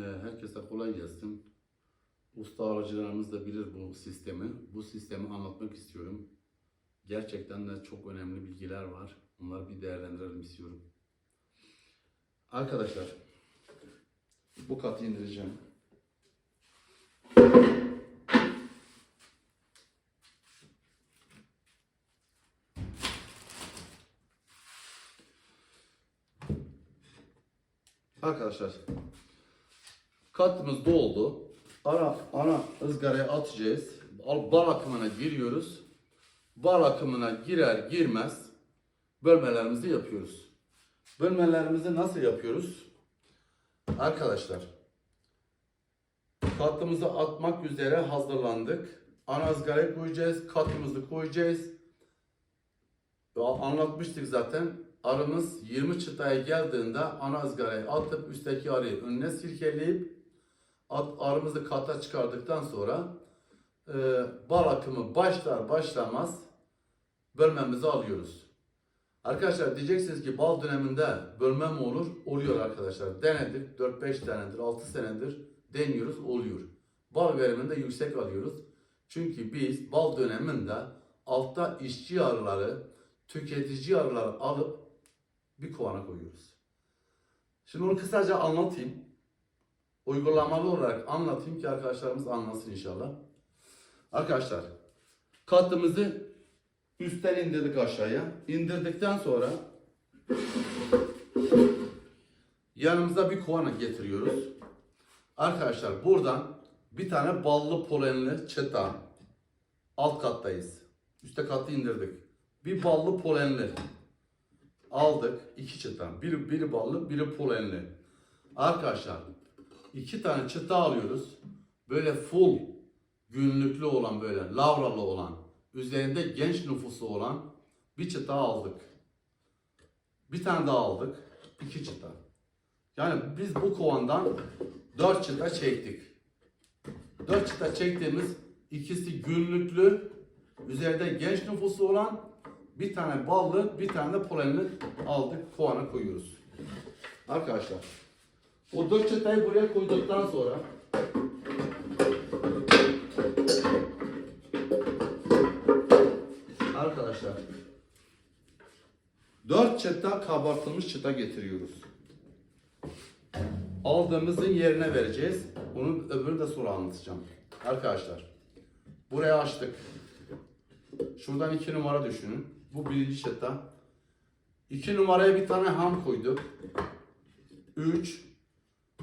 Ee, Herkese kolay gelsin. Usta aracılarımız da bilir bu sistemi. Bu sistemi anlatmak istiyorum. Gerçekten de çok önemli bilgiler var. Onları bir değerlendirelim istiyorum. Arkadaşlar, bu katı indireceğim. Arkadaşlar, katımız doldu. Ara, ana ızgaraya atacağız. Bal akımına giriyoruz. Bal akımına girer girmez bölmelerimizi yapıyoruz. Bölmelerimizi nasıl yapıyoruz? Arkadaşlar, katımızı atmak üzere hazırlandık. Ana ızgaraya koyacağız, katımızı koyacağız. Ya Anlatmıştık zaten. Arımız 20 çıtaya geldiğinde ana ızgarayı atıp üstteki arıyı önüne sirkeleyip arımızı kata çıkardıktan sonra e, bal akımı başlar başlamaz bölmemizi alıyoruz. Arkadaşlar diyeceksiniz ki bal döneminde bölme mi olur? Oluyor arkadaşlar. Denedik 4-5 senedir 6 senedir deniyoruz oluyor. Bal verimini yüksek alıyoruz. Çünkü biz bal döneminde altta işçi arıları, tüketici arıları alıp bir kovana koyuyoruz. Şimdi onu kısaca anlatayım. Uygulamalı olarak anlatayım ki arkadaşlarımız anlasın inşallah. Arkadaşlar katımızı üstten indirdik aşağıya. İndirdikten sonra yanımıza bir kovana getiriyoruz. Arkadaşlar buradan bir tane ballı polenli çıta alt kattayız. Üste katı indirdik. Bir ballı polenli aldık. iki çıta. Biri, biri ballı, biri polenli. Arkadaşlar iki tane çıta alıyoruz. Böyle full günlüklü olan böyle lavralı olan üzerinde genç nüfusu olan bir çıta aldık. Bir tane daha aldık. iki çıta. Yani biz bu kovandan dört çıta çektik. Dört çıta çektiğimiz ikisi günlüklü üzerinde genç nüfusu olan bir tane ballı bir tane de polenli aldık kovana koyuyoruz. Arkadaşlar o dört çıtayı buraya koyduktan sonra Arkadaşlar dört çıta kabartılmış çıta getiriyoruz. Aldığımızın yerine vereceğiz. Bunun öbürünü de sonra anlatacağım. Arkadaşlar buraya açtık. Şuradan iki numara düşünün. Bu birinci çıta. İki numaraya bir tane ham koyduk. Üç.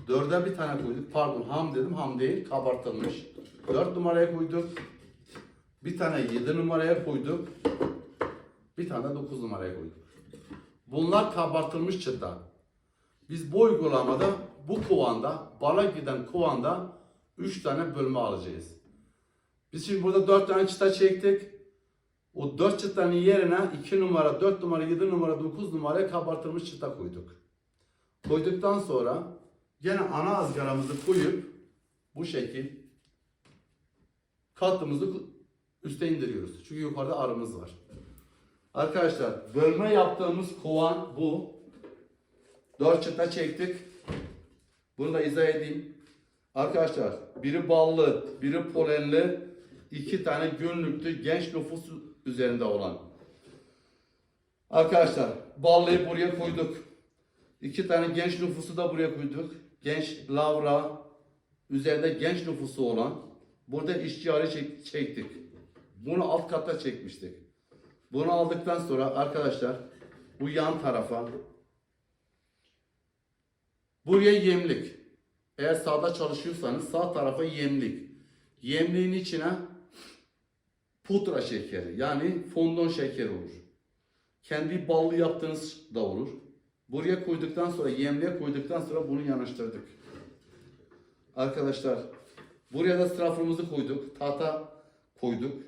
Dörde bir tane koyduk. Pardon ham dedim ham değil kabartılmış. Dört numaraya koyduk. Bir tane 7 numaraya koyduk. Bir tane 9 numaraya koyduk. Bunlar kabartılmış çıta. Biz bu uygulamada bu kovanda, bala giden kovanda 3 tane bölme alacağız. Biz şimdi burada 4 tane çıta çektik. O 4 çıtanın yerine 2 numara, 4 numara, 7 numara, 9 numaraya kabartılmış çıta koyduk. Koyduktan sonra gene ana ızgaramızı koyup bu şekil katlımızı üste indiriyoruz. Çünkü yukarıda arımız var. Arkadaşlar bölme yaptığımız kovan bu. 4 çıta çektik. Bunu da izah edeyim. Arkadaşlar biri ballı, biri polenli, iki tane günlüklü genç nüfus üzerinde olan. Arkadaşlar ballıyı buraya koyduk. İki tane genç nüfusu da buraya koyduk. Genç lavra, üzerinde genç nüfusu olan. Burada işçi çektik. Bunu alt katta çekmiştik. Bunu aldıktan sonra arkadaşlar bu yan tarafa buraya yemlik. Eğer sağda çalışıyorsanız sağ tarafa yemlik. Yemliğin içine pudra şekeri yani fondon şekeri olur. Kendi ballı yaptığınız da olur. Buraya koyduktan sonra yemliğe koyduktan sonra bunu yanaştırdık. Arkadaşlar buraya da strafımızı koyduk. Tahta koyduk.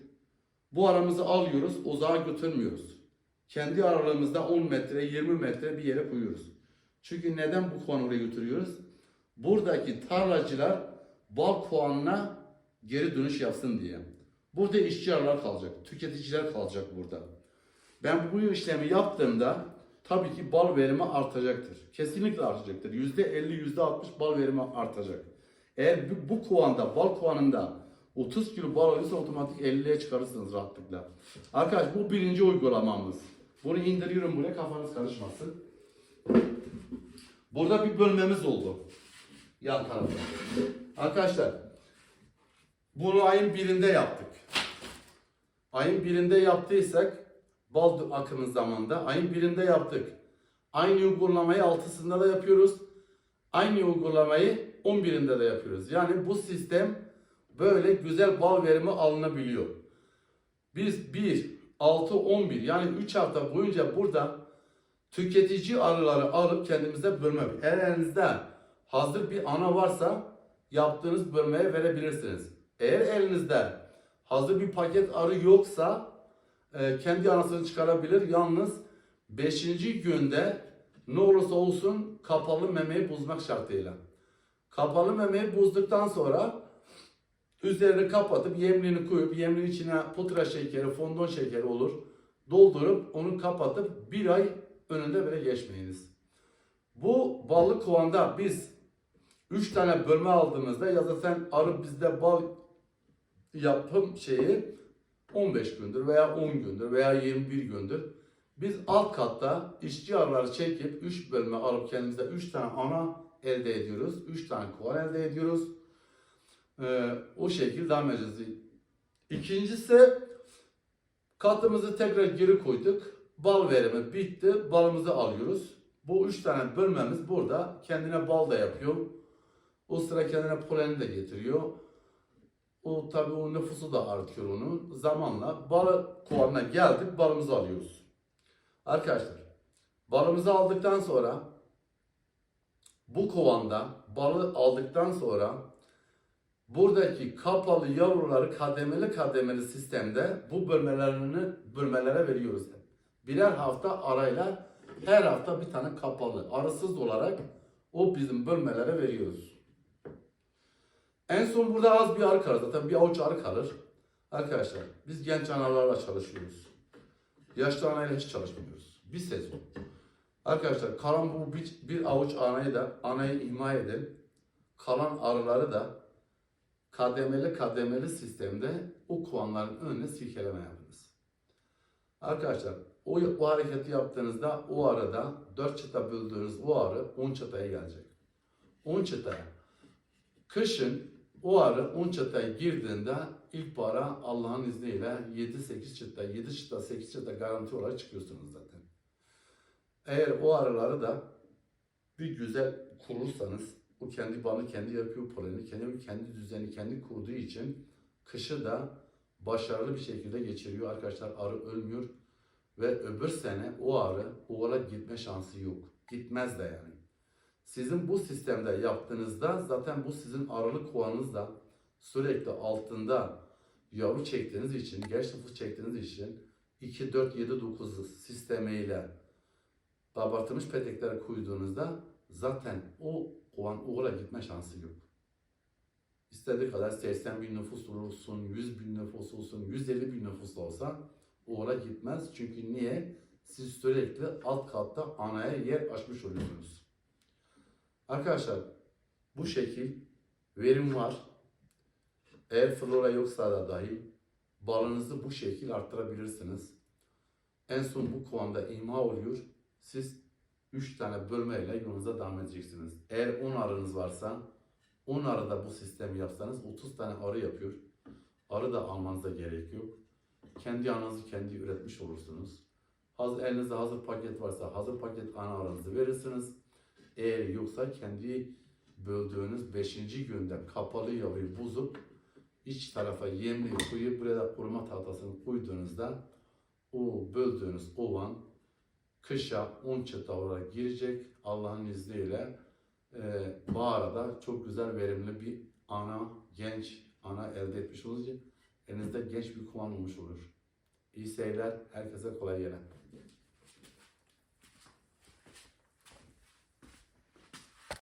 Bu aramızı alıyoruz, uzağa götürmüyoruz. Kendi aralığımızda 10 metre, 20 metre bir yere koyuyoruz. Çünkü neden bu kovanı oraya götürüyoruz? Buradaki tarlacılar bal kovanına geri dönüş yapsın diye. Burada işçi arılar kalacak, tüketiciler kalacak burada. Ben bu işlemi yaptığımda tabii ki bal verimi artacaktır. Kesinlikle artacaktır. %50, %60 bal verimi artacak. Eğer bu, kovanda, bal kovanında 30 kilo bal alıyorsa otomatik 50'ye çıkarırsınız rahatlıkla. Arkadaş bu birinci uygulamamız. Bunu indiriyorum buraya kafanız karışmasın. Burada bir bölmemiz oldu. Yan tarafta. Arkadaşlar bunu ayın birinde yaptık. Ayın birinde yaptıysak bal akımı zamanında ayın birinde yaptık. Aynı uygulamayı altısında da yapıyoruz. Aynı uygulamayı 11'inde de yapıyoruz. Yani bu sistem böyle güzel bal verimi alınabiliyor. Biz 1, 6, 11 yani 3 hafta boyunca burada tüketici arıları alıp kendimize bölme. Eğer elinizde hazır bir ana varsa yaptığınız bölmeye verebilirsiniz. Eğer elinizde hazır bir paket arı yoksa e, kendi anasını çıkarabilir. Yalnız 5. günde ne olursa olsun kapalı memeyi bozmak şartıyla. Kapalı memeyi bozduktan sonra üzerini kapatıp yemliğini koyup yemliğin içine pudra şekeri, fondon şekeri olur. Doldurup onu kapatıp bir ay önünde bile geçmeyiniz. Bu ballı kovanda biz 3 tane bölme aldığımızda ya da sen arı bizde bal yapım şeyi 15 gündür veya 10 gündür veya 21 gündür. Biz alt katta işçi arıları çekip 3 bölme alıp kendimize 3 tane ana elde ediyoruz. 3 tane kovan elde ediyoruz. Ee, o şekilde devam edeceğiz. İkincisi katımızı tekrar geri koyduk. Bal verimi bitti. Balımızı alıyoruz. Bu 3 tane bölmemiz burada. Kendine bal da yapıyor. O sıra kendine poleni de getiriyor. O tabii o nüfusu da artıyor onun. Zamanla balı kovanına geldik balımızı alıyoruz. Arkadaşlar balımızı aldıktan sonra bu kovanda balı aldıktan sonra buradaki kapalı yavruları kademeli kademeli sistemde bu bölmelerini bölmelere veriyoruz. Birer hafta arayla her hafta bir tane kapalı arısız olarak o bizim bölmelere veriyoruz. En son burada az bir arı kalır. Zaten bir avuç arı kalır. Arkadaşlar biz genç analarla çalışıyoruz. Yaşlı anayla hiç çalışmıyoruz. Bir sezon. Arkadaşlar kalan bu bir, bir avuç anayı da anayı imha edin. Kalan arıları da kademeli kademeli sistemde o kovanların önüne silkeleme yapınız. Arkadaşlar o, o hareketi yaptığınızda o arada 4 çıta böldüğünüz o arı 10 çıtaya gelecek. 10 çıtaya. Kışın o arı 10 çıtaya girdiğinde ilkbahara Allah'ın izniyle 7-8 çıta, 7 çıta, 8 çıta garanti olarak çıkıyorsunuz zaten. Eğer o arıları da bir güzel kurursanız, o kendi banı kendi yapıyor, poleni kendi, kendi düzeni kendi kurduğu için kışı da başarılı bir şekilde geçiriyor arkadaşlar. Arı ölmüyor ve öbür sene o arı oğula gitme şansı yok. Gitmez de yani. Sizin bu sistemde yaptığınızda zaten bu sizin arılı kovanınızda sürekli altında yavru çektiğiniz için, genç nüfus çektiğiniz için 2, 4, 7, 9 sistemiyle abartılmış petekler koyduğunuzda zaten o kovan oğula gitme şansı yok. İstediği kadar 80 bin nüfus olsun, 100 bin nüfus olsun, 150 bin nüfus olsa oğula gitmez. Çünkü niye? Siz sürekli alt katta anaya yer açmış oluyorsunuz. Arkadaşlar bu şekil verim var. Eğer flora yoksa da dahi balınızı bu şekil arttırabilirsiniz. En son bu kovanda imha oluyor. Siz 3 tane bölmeyle yolunuza devam edeceksiniz. Eğer 10 arınız varsa 10 arıda bu sistemi yapsanız 30 tane arı yapıyor. Arı da almanıza gerek yok. Kendi ananızı kendi üretmiş olursunuz. Hazır, elinizde hazır paket varsa hazır paket ana arınızı verirsiniz. Eğer yoksa kendi böldüğünüz 5. günde kapalı yavruyu bozup iç tarafa yemliği koyup buraya da kuruma tahtasını koyduğunuzda o böldüğünüz ovan kışa 10 çıta olarak girecek. Allah'ın izniyle e, bu arada çok güzel verimli bir ana, genç ana elde etmiş olunca elinizde genç bir kovan olmuş olur. İyi seyirler, herkese kolay gelsin.